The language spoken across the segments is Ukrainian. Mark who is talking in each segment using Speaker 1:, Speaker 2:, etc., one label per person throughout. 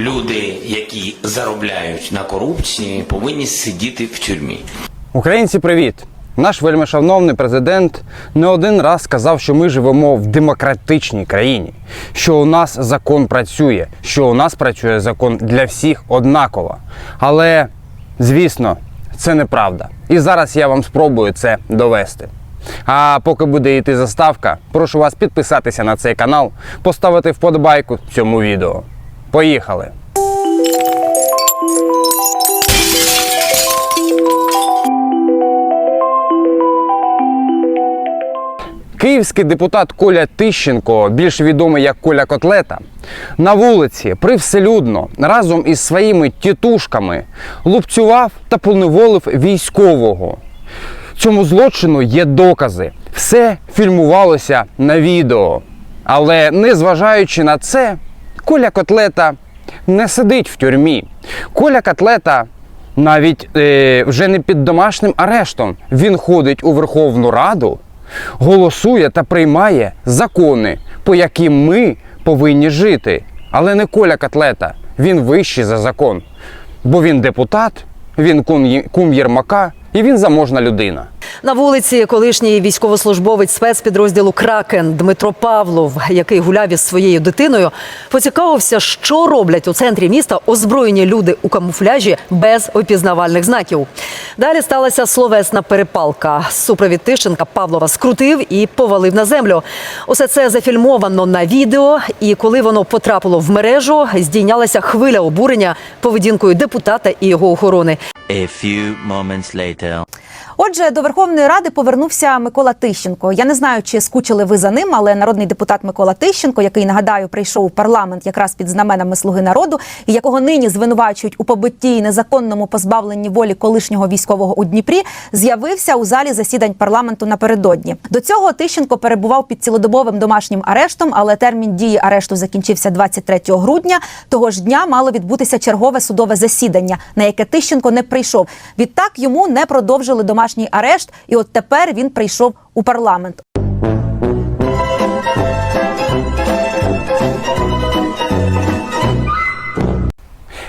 Speaker 1: Люди, які заробляють на корупції, повинні сидіти в тюрмі.
Speaker 2: Українці, привіт! Наш вельмишановний президент не один раз сказав, що ми живемо в демократичній країні, що у нас закон працює, що у нас працює закон для всіх однаково. Але, звісно, це неправда. І зараз я вам спробую це довести. А поки буде йти заставка, прошу вас підписатися на цей канал, поставити вподобайку цьому відео. Поїхали! Київський депутат Коля Тищенко, більш відомий як Коля Котлета, на вулиці привселюдно разом із своїми тітушками лупцював та поневолив військового. Цьому злочину є докази. Все фільмувалося на відео. Але незважаючи на це, Коля Котлета не сидить в тюрмі. Коля Котлета навіть е, вже не під домашнім арештом. Він ходить у Верховну Раду, голосує та приймає закони, по яким ми повинні жити. Але не Коля Котлета, він вищий за закон. Бо він депутат, він кум, Єрмака і він заможна людина.
Speaker 3: На вулиці колишній військовослужбовець спецпідрозділу Кракен Дмитро Павлов, який гуляв із своєю дитиною, поцікавився, що роблять у центрі міста озброєні люди у камуфляжі без опізнавальних знаків. Далі сталася словесна перепалка. Супровід Тищенка Павлова скрутив і повалив на землю. Усе це зафільмовано на відео. І коли воно потрапило в мережу, здійнялася хвиля обурення поведінкою депутата і його охорони.
Speaker 4: A few moments later.
Speaker 5: Отже, до Верховної Ради повернувся Микола Тищенко. Я не знаю, чи скучили ви за ним, але народний депутат Микола Тищенко, який нагадаю, прийшов у парламент якраз під знаменами Слуги народу, і якого нині звинувачують у побитті і незаконному позбавленні волі колишнього військового у Дніпрі, з'явився у залі засідань парламенту напередодні. До цього Тищенко перебував під цілодобовим домашнім арештом, але термін дії арешту закінчився 23 грудня. Того ж дня мало відбутися чергове судове засідання, на яке Тищенко не прийшов. Відтак йому не продовжили домашній арешт, і от тепер він прийшов у парламент.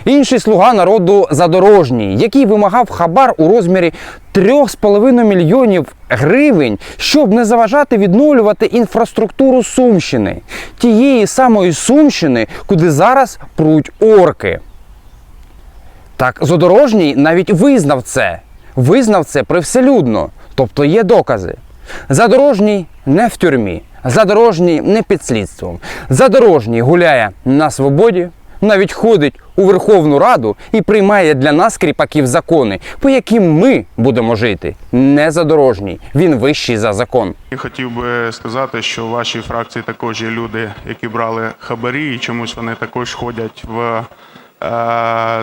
Speaker 2: Інший слуга народу задорожній, який вимагав хабар у розмірі 3,5 мільйонів гривень, щоб не заважати відновлювати інфраструктуру Сумщини, тієї самої Сумщини, куди зараз пруть орки. Так, Задорожній навіть визнав це. Визнав це привселюдно, тобто є докази. Задорожній не в тюрмі, задорожній не під слідством. Задорожній гуляє на свободі, навіть ходить у Верховну Раду і приймає для нас кріпаків закони, по яким ми будемо жити. Не задорожній, він вищий за закон.
Speaker 6: Хотів би сказати, що в вашій фракції також є люди, які брали хабарі, і чомусь вони також ходять в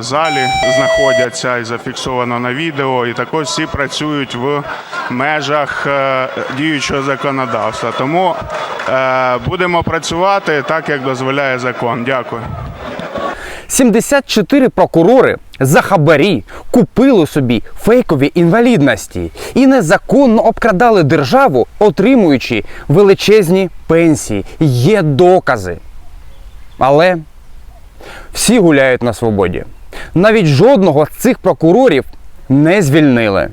Speaker 6: залі, знаходяться і зафіксовано на відео. І також всі працюють в межах е, діючого законодавства. Тому е, будемо працювати так, як дозволяє закон. Дякую.
Speaker 2: 74 прокурори за хабарі купили собі фейкові інвалідності і незаконно обкрадали державу, отримуючи величезні пенсії. Є докази. Але всі гуляють на свободі. Навіть жодного з цих прокурорів не звільнили.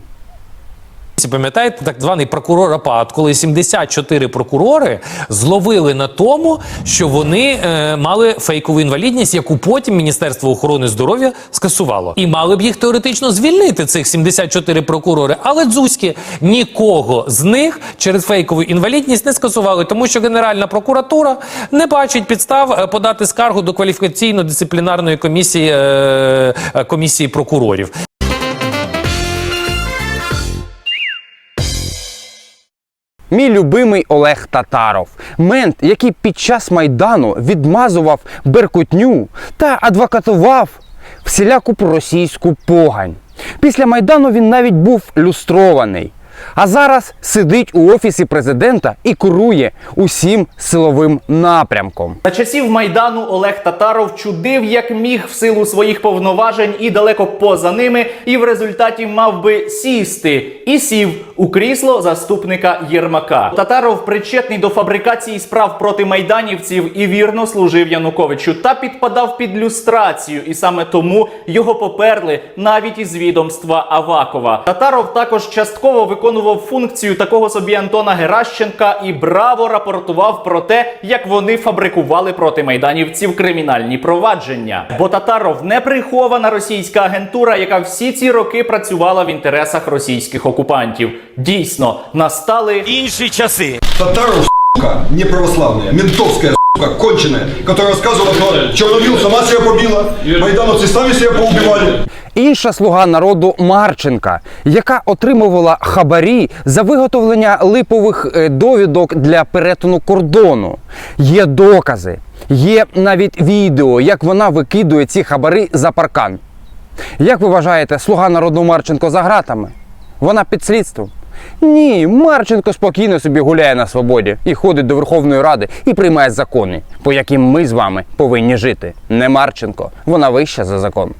Speaker 7: Всі Пам'ятаєте так званий прокурор апат, коли 74 прокурори зловили на тому, що вони е, мали фейкову інвалідність, яку потім Міністерство охорони здоров'я скасувало. І мали б їх теоретично звільнити цих 74 прокурори. Але дзузьки нікого з них через фейкову інвалідність не скасували, тому що Генеральна прокуратура не бачить підстав е, подати скаргу до кваліфікаційно-дисциплінарної комісії, е, е, комісії прокурорів.
Speaker 2: Мій любимий Олег Татаров, мент, який під час майдану відмазував беркутню та адвокатував всіляку проросійську погань. Після майдану він навіть був люстрований. А зараз сидить у офісі президента і курує усім силовим напрямком.
Speaker 8: За часів майдану Олег Татаров чудив як міг в силу своїх повноважень і далеко поза ними, і в результаті мав би сісти і сів у крісло заступника Єрмака. Татаров причетний до фабрикації справ проти майданівців і вірно служив Януковичу та підпадав під люстрацію, і саме тому його поперли навіть із відомства Авакова. Татаров також частково виконував функцію такого собі Антона Геращенка і браво рапортував про те, як вони фабрикували проти майданівців кримінальні провадження. Бо Татаров не прихована російська агентура, яка всі ці роки працювала в інтересах російських окупантів. Дійсно, настали
Speaker 1: Інші часи.
Speaker 9: Татаров, сука, неправославная, ментовская, конченая, которая рассказывала, что Черновил сама себя побила, майдановцы сами себя поубивали.
Speaker 2: Інша слуга народу Марченка, яка отримувала хабарі за виготовлення липових е, довідок для перетину кордону. Є докази, є навіть відео, як вона викидує ці хабари за паркан. Як ви вважаєте, слуга народу Марченко за гратами? Вона під слідством? Ні, Марченко спокійно собі гуляє на свободі і ходить до Верховної Ради і приймає закони, по яким ми з вами повинні жити. Не Марченко, вона вища за закон.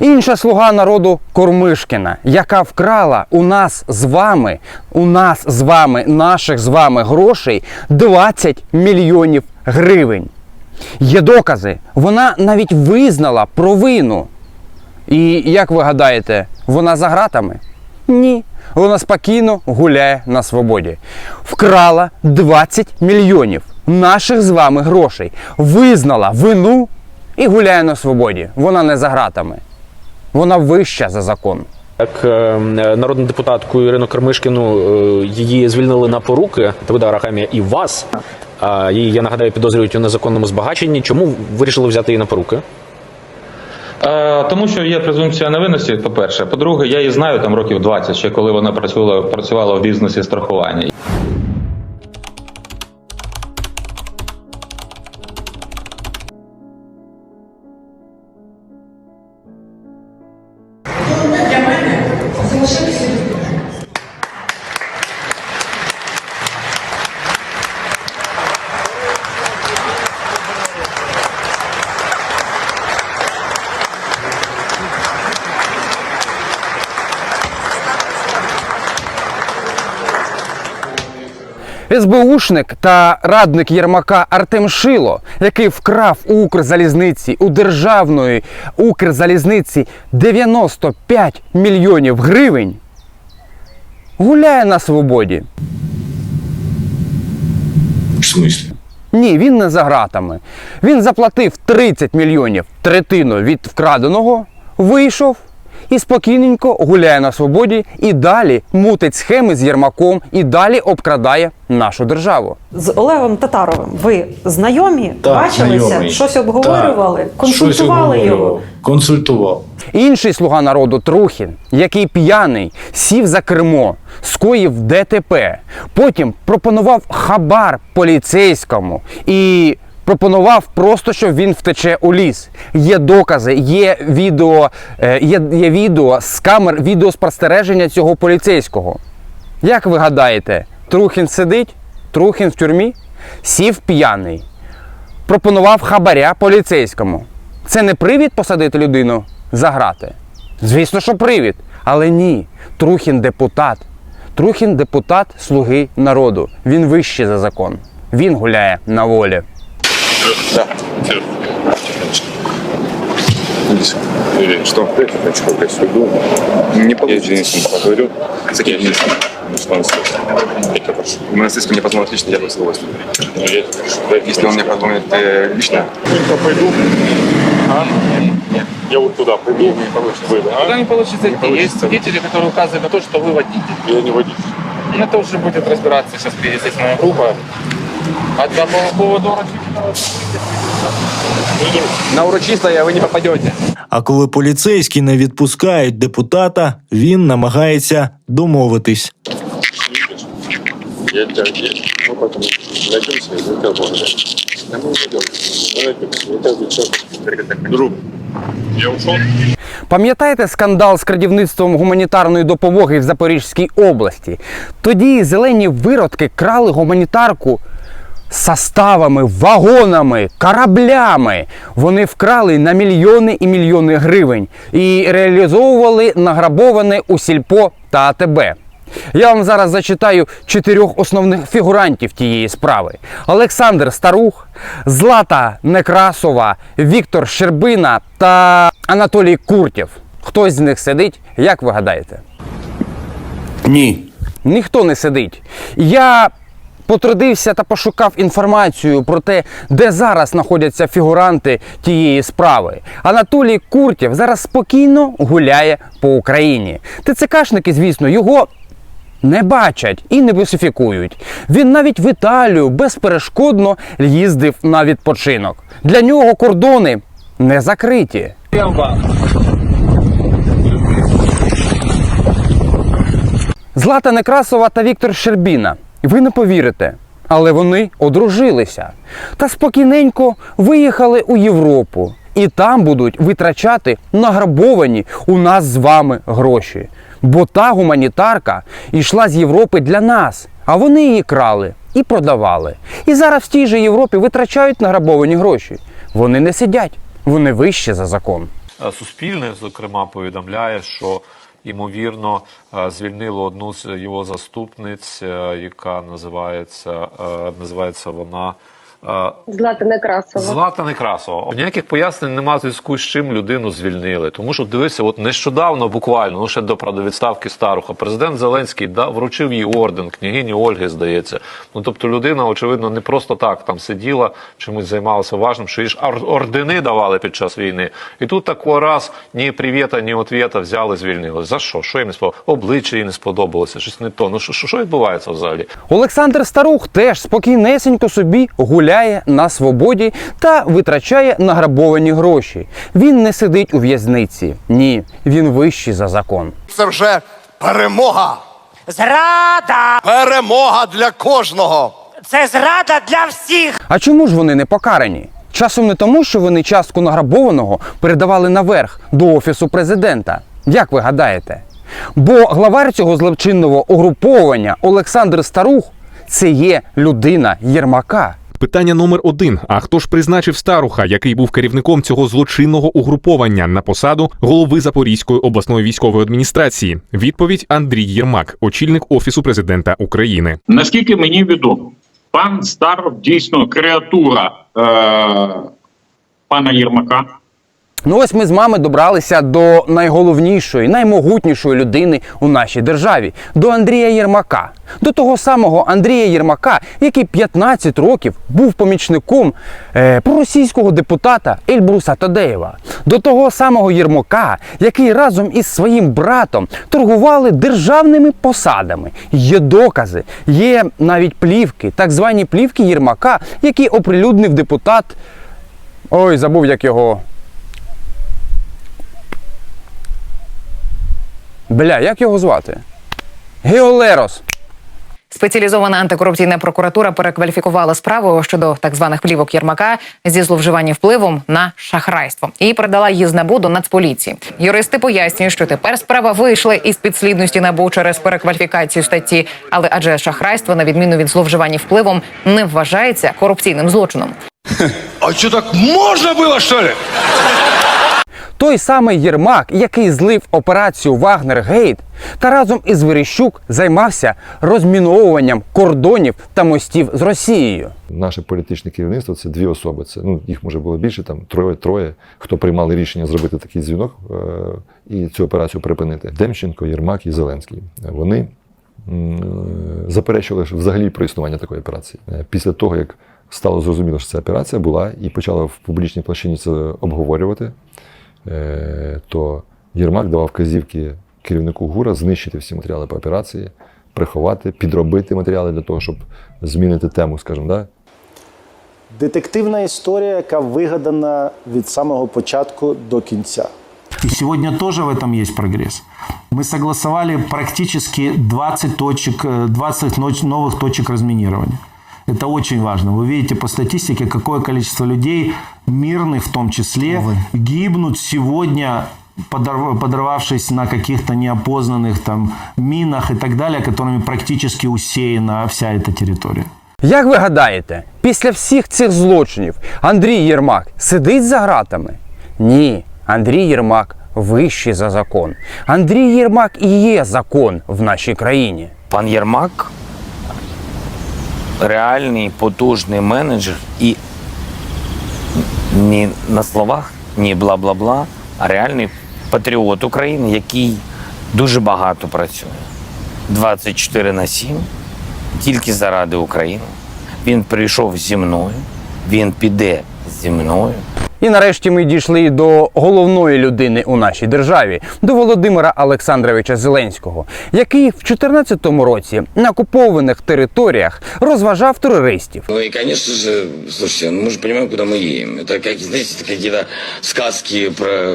Speaker 2: Інша слуга народу Кормишкіна, яка вкрала у нас з вами, у нас з вами, наших з вами грошей 20 мільйонів гривень. Є докази, вона навіть визнала провину. І як ви гадаєте, вона за гратами? Ні. Вона спокійно гуляє на свободі. Вкрала 20 мільйонів наших з вами грошей, визнала вину і гуляє на свободі. Вона не за гратами. Вона вища за закон.
Speaker 10: Як е, народну депутатку Ірину Кермишкіну е, її звільнили на поруки Давида Арахамія і вас. Її, я нагадаю, підозрюють у незаконному збагаченні. Чому вирішили взяти її на поруки?
Speaker 11: Е, Тому що є презумпція невинності, по-перше. По-друге, я її знаю там років 20, ще коли вона працювала, працювала в бізнесі страхування.
Speaker 2: СБУшник та радник Єрмака Артем Шило, який вкрав у Укрзалізниці у державної Укрзалізниці 95 мільйонів гривень, гуляє на свободі.
Speaker 9: В смысле?
Speaker 2: Ні, він не за гратами. Він заплатив 30 мільйонів третину від вкраденого, вийшов і спокійненько гуляє на свободі і далі мутить схеми з Єрмаком і далі обкрадає нашу державу.
Speaker 12: З Олегом Татаровим ви знайомі? Бачилися?
Speaker 9: знайомий.
Speaker 12: Щось обговорювали? Консультували його?
Speaker 9: Консультував.
Speaker 2: Інший слуга народу Трухін, який п'яний, сів за кермо, скоїв ДТП, потім пропонував хабар поліцейському і пропонував просто, щоб він втече у ліс. Є докази, є відео, е, є, є відео з камер відеоспостереження цього поліцейського. Як ви гадаєте, Трухін сидить? Трухін в тюрмі? Сів п'яний пропонував хабаря поліцейському. Це не привід посадити людину за грати? Звісно, що привід. Але ні. Трухін депутат. Трухін депутат слуги народу. Він вищий за закон. Він гуляє на волі.
Speaker 9: Что? Что, блядь, суду? Не получится. Я с ним поговорю. С каким министром? Монастырским мне позвонил лично, я бы с удовольствием. Если он мне позвонит э, лично. Я пойду. А? Нет. Я вот туда пойду. Не получится. Вы, да?
Speaker 11: Куда не получится идти? Есть свидетели, которые указывают на то, что вы водитель.
Speaker 9: Я не водитель.
Speaker 11: Ну, это уже будет разбираться. Сейчас здесь моя группа. А для по
Speaker 2: На урочистое ви не попадете.
Speaker 13: А коли поліцейські не відпускають депутата, він намагається домовитись.
Speaker 9: Я тебя поэтому найдемся я тебя благодарю. Да мы уйдем. Давай, я тебя Друг, я ушел.
Speaker 2: Пам'ятаєте скандал з крадівництвом гуманітарної допомоги в Запорізькій області? Тоді зелені виродки крали гуманітарку составами, вагонами, кораблями. Вони вкрали на мільйони і мільйони гривень і реалізовували награбоване у сільпо та АТБ. Я вам зараз зачитаю чотирьох основних фігурантів тієї справи: Олександр Старух, Злата Некрасова, Віктор Щербина та Анатолій Куртєв. Хтось з них сидить, як ви гадаєте?
Speaker 13: Ні.
Speaker 2: Ніхто не сидить. Я потрудився та пошукав інформацію про те, де зараз знаходяться фігуранти тієї справи. Анатолій Куртєв зараз спокійно гуляє по Україні. ТЦКшники, звісно, його не бачать і не висифікують. Він навіть в Італію безперешкодно їздив на відпочинок. Для нього кордони не закриті. Злата Некрасова та Віктор Щербіна. Ви не повірите, але вони одружилися та спокійненько виїхали у Європу. І там будуть витрачати награбовані у нас з вами гроші. Бо та гуманітарка йшла з Європи для нас, а вони її крали і продавали. І зараз в тій же Європі витрачають награбовані гроші. Вони не сидять, вони вище за закон.
Speaker 14: Суспільне, зокрема, повідомляє, що ймовірно е, звільнило одну з його заступниць, е, яка називається, е, називається вона.
Speaker 15: Злата Некрасова.
Speaker 14: Злата Некрасова. Ніяких пояснень немає зв'язку з чим людину звільнили. Тому що дивися, от нещодавно, буквально, ну ще до правда відставки старуха, президент Зеленський дав вручив їй орден, княгині Ольги, здається. Ну тобто людина, очевидно, не просто так там сиділа, чимось займалася важним, що їй ж ордени давали під час війни. І тут такого раз ні привіта, ні отвіта взяли, звільнили. За що? Що їм не сподобалося? Обличчя їй не сподобалося, щось не то. Ну що, що відбувається взагалі?
Speaker 2: Олександр Старух теж спокійнесенько собі гуляє на свободі та витрачає награбовані гроші. Він не сидить у в'язниці. Ні, він вищий за закон.
Speaker 16: Це вже перемога.
Speaker 15: Зрада!
Speaker 16: Перемога для кожного.
Speaker 15: Це зрада для всіх!
Speaker 2: А чому ж вони не покарані? Часом не тому, що вони частку награбованого передавали наверх до офісу президента. Як ви гадаєте? Бо главар цього злочинного угруповання Олександр Старух це є людина Єрмака.
Speaker 17: Питання номер один: а хто ж призначив старуха, який був керівником цього злочинного угруповання на посаду голови Запорізької обласної військової адміністрації? Відповідь Андрій Єрмак, очільник офісу президента України.
Speaker 11: Наскільки мені відомо, пан Старов дійсно креатура е, пана Єрмака.
Speaker 2: Ну ось ми з мами добралися до найголовнішої, наймогутнішої людини у нашій державі до Андрія Єрмака. До того самого Андрія Єрмака, який 15 років був помічником е, проросійського депутата Ельбруса Тадеєва. До того самого Єрмака, який разом із своїм братом торгували державними посадами. Є докази, є навіть плівки, так звані плівки Єрмака, які оприлюднив депутат. Ой, забув як його. Бля, як його звати? Геолерос.
Speaker 15: Спеціалізована антикорупційна прокуратура перекваліфікувала справу щодо так званих плівок Єрмака зі зловживанням впливом на шахрайство і передала її з набу до Нацполіції. Юристи пояснюють, що тепер справа вийшла із підслідності набу через перекваліфікацію статті, але адже шахрайство, на відміну від зловживання впливом, не вважається корупційним злочином.
Speaker 16: А що так можна було, що ли?
Speaker 2: Той самий Єрмак, який злив операцію Вагнер Гейт, та разом із Верещук займався розміновуванням кордонів та мостів з Росією.
Speaker 9: Наше політичне керівництво це дві особи. Це ну їх може було більше, там троє-троє, хто приймали рішення зробити такий дзвінок е- і цю операцію припинити. Демченко, Єрмак і Зеленський. Вони е, заперечували взагалі про існування такої операції. Е, Після того, як стало зрозуміло, що ця операція була, і почала в публічній площині це обговорювати, то Єрмак давав вказівки керівнику ГУРа знищити всі матеріали по операції, приховати, підробити матеріали для того, щоб змінити тему, скажімо, да?
Speaker 18: детективна історія, яка вигадана від самого початку до кінця.
Speaker 19: И сегодня тоже в этом есть прогресс. Мы согласовали практически 20 точек, э, 20 ноч- новых точек разминирования. Это очень важно. Вы видите по статистике, какое количество людей, мирных в том числе, гибнут сегодня, подорв- подорвавшись на каких-то неопознанных там минах и так далее, которыми практически усеяна вся эта территория.
Speaker 2: Як ви гадаєте, після всіх цих злочинів Андрій Єрмак сидить за ґратами? Ні, Андрій Єрмак вищий за закон. Андрій Єрмак і є закон в нашій країні.
Speaker 1: Пан Єрмак реальний потужний менеджер і не на словах, ні бла-бла-бла, а реальний патріот України, який дуже багато працює. 24 на 7, тільки заради України. Він прийшов зі мною, він піде зі мною.
Speaker 2: І нарешті ми дійшли до головної людини у нашій державі, до Володимира Олександровича Зеленського, який в 2014 році на окупованих територіях розважав терористів.
Speaker 1: Ну и, конечно же, слушайте, ну мы же понимаем, куда мы едем. Это, как, знаете, это какие-то сказки про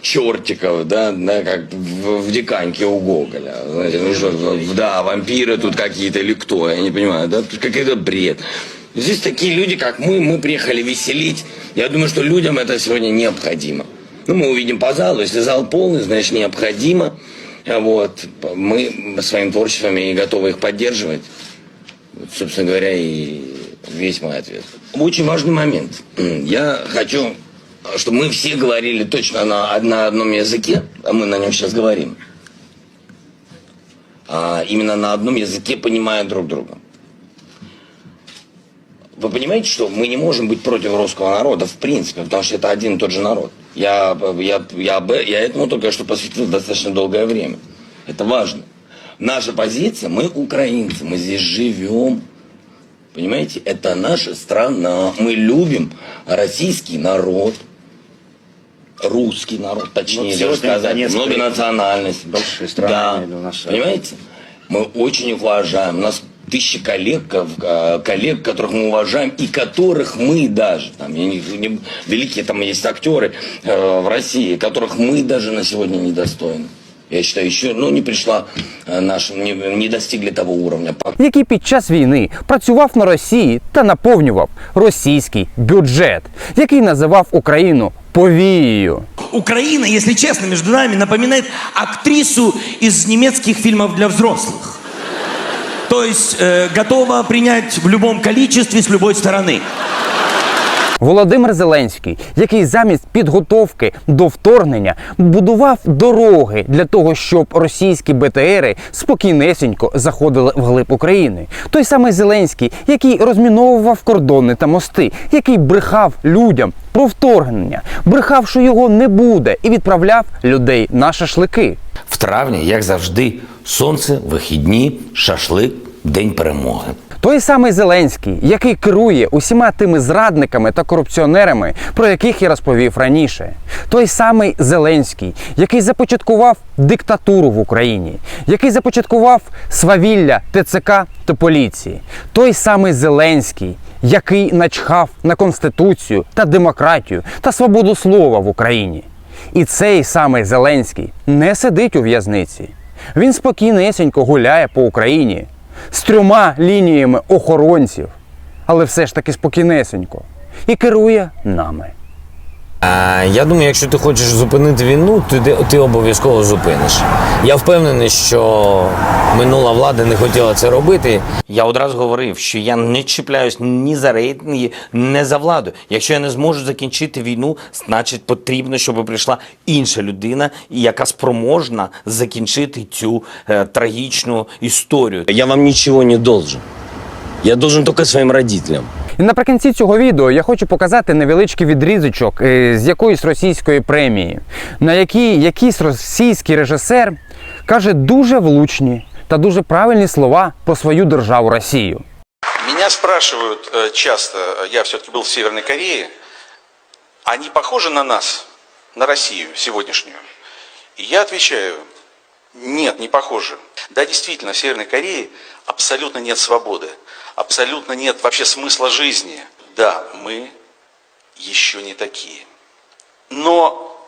Speaker 1: чертиков, да, да, как в, в диканьке у Гоголя. Знаете, ну что, в- да, вампиры тут какие-то или кто, я не понимаю, да, тут какой-то бред. Здесь такие люди, как мы, мы приехали веселить. Я думаю, что людям это сегодня необходимо. Ну, мы увидим по залу, если зал полный, значит, необходимо. Вот, мы своим творчеством и готовы их поддерживать. Вот, собственно говоря, и весь мой ответ. Очень важный момент. Я хочу, чтобы мы все говорили точно на, на одном языке, а мы на нем сейчас говорим. А именно на одном языке, понимая друг друга. Вы понимаете, что мы не можем быть против русского народа, в принципе, потому что это один и тот же народ. Я, я, я, я этому только что посвятил достаточно долгое время. Это важно. Наша позиция, мы украинцы, мы здесь живем. Понимаете, это наша страна. Мы любим российский народ. Русский народ, точнее
Speaker 18: Вот
Speaker 1: даже сказать.
Speaker 18: Донецк
Speaker 1: Многонациональность.
Speaker 18: Большая страна,
Speaker 1: Да. Понимаете? Мы очень уважаем. Нас тысячи коллег, э, коллег, которых мы уважаем, и которых мы даже, там, я не, не- великие там есть актеры э, в России, которых мы даже на сегодня недостойны. Я считаю, еще ну, не пришла э, наша, не, не достигли того уровня.
Speaker 2: який під час війни працював на Росії та наповнював російський бюджет, який називав Україну повією.
Speaker 20: Украина, если честно, между нами напоминает актрису из немецких фильмов для взрослых. То есть э, готова принять в любом количестве с любой стороны.
Speaker 2: Володимир Зеленський, який замість підготовки до вторгнення будував дороги для того, щоб російські БТРи спокійнесенько заходили в глиб України. Той самий Зеленський, який розміновував кордони та мости, який брехав людям про вторгнення, брехав, що його не буде, і відправляв людей на шашлики.
Speaker 1: В травні, як завжди, сонце, вихідні, шашлик, день перемоги.
Speaker 2: Той самий Зеленський, який керує усіма тими зрадниками та корупціонерами, про яких я розповів раніше. Той самий Зеленський, який започаткував диктатуру в Україні, який започаткував свавілля ТЦК та поліції. Той самий Зеленський, який начхав на конституцію та демократію та свободу слова в Україні. І цей самий Зеленський не сидить у в'язниці. Він спокійнесенько гуляє по Україні з трьома лініями охоронців, але все ж таки спокійнесенько, і керує нами.
Speaker 1: А, я думаю, якщо ти хочеш зупинити війну, то ти, ти обов'язково зупиниш. Я впевнений, що минула влада не хотіла це робити. Я одразу говорив, що я не чіпляюсь ні за рейтинги, ні за владу. Якщо я не зможу закінчити війну, значить потрібно, щоб прийшла інша людина, яка спроможна закінчити цю е, трагічну історію. Я вам нічого не должен. Я должен тільки своїм родителям.
Speaker 2: І наприкінці цього відео я хочу показати невеличкий відрізочок е, з якоїсь російської премії, на якій якийсь російський режисер каже дуже влучні та дуже правильні слова про свою державу Росію.
Speaker 21: Меня спрашивают э, часто, я все-таки был в Северной Корее, они похожи на нас, на Россию сегодняшнюю? И я отвечаю, нет, не похожи. Да, действительно, в Северной Корее абсолютно нет свободы, Абсолютно нет вообще смысла жизни. Да, мы еще не такие. Но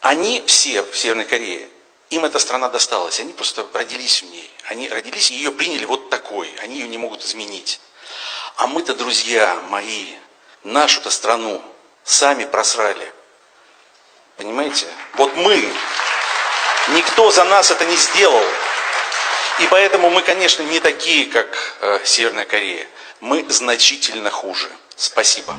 Speaker 21: они все в Северной Корее, им эта страна досталась, они просто родились в ней. Они родились и ее приняли вот такой, они ее не могут изменить. А мы-то, друзья мои, нашу-то страну сами просрали. Понимаете? Вот мы, никто за нас это не сделал. И поэтому мы, конечно, не такие, как э, Северная Корея. Мы значительно хуже. Спасибо.